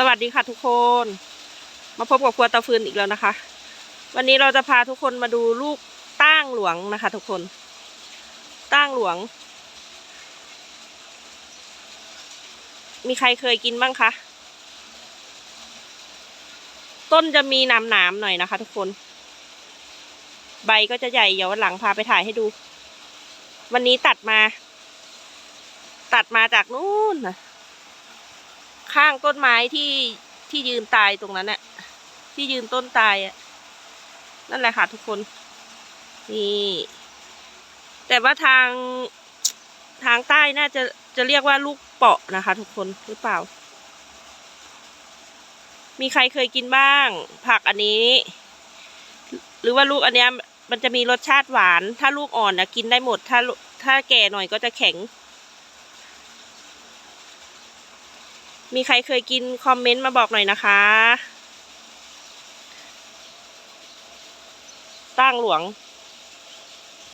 สวัสดีค่ะทุกคน มาพบกับครัวตาฟืนอีกแล้วนะคะ วันนี้เราจะพาทุกคนมาดูลูกตั้งหลวงนะคะ ทุกคน ตั้งหลวง มีใครเคยกินบ้างคะ ต้นจะมีหนามหนามๆหน่อยนะคะ ทุกคน ใบก็จะใหญ่เดี๋ยววันหลังพาไปถ่ายให้ดู วันนี้ตัดมา ตัดมาจากนู่นนะ ข้างต้นไม้ที่ที่ยืนตายตรงนั้นน่ะ ที่ยืนต้นตายอะ นั่นแหละค่ะทุกคน นี่ แต่ว่าทางทางใต้น่าจะจะเรียกว่าลูกเปาะนะคะ ทุกคนหรือเปล่า มีใครเคยกินบ้าง ผักอันนี้ หรือว่าลูกอันเนี้ยมันจะมีรสชาติหวาน ถ้าลูกอ่อนนะกินได้หมด ถ้าถ้าแก่หน่อยก็จะแข็ง มีใครเคยกินคอมเมนต์มาบอกหน่อยนะคะ ตั้งหลวง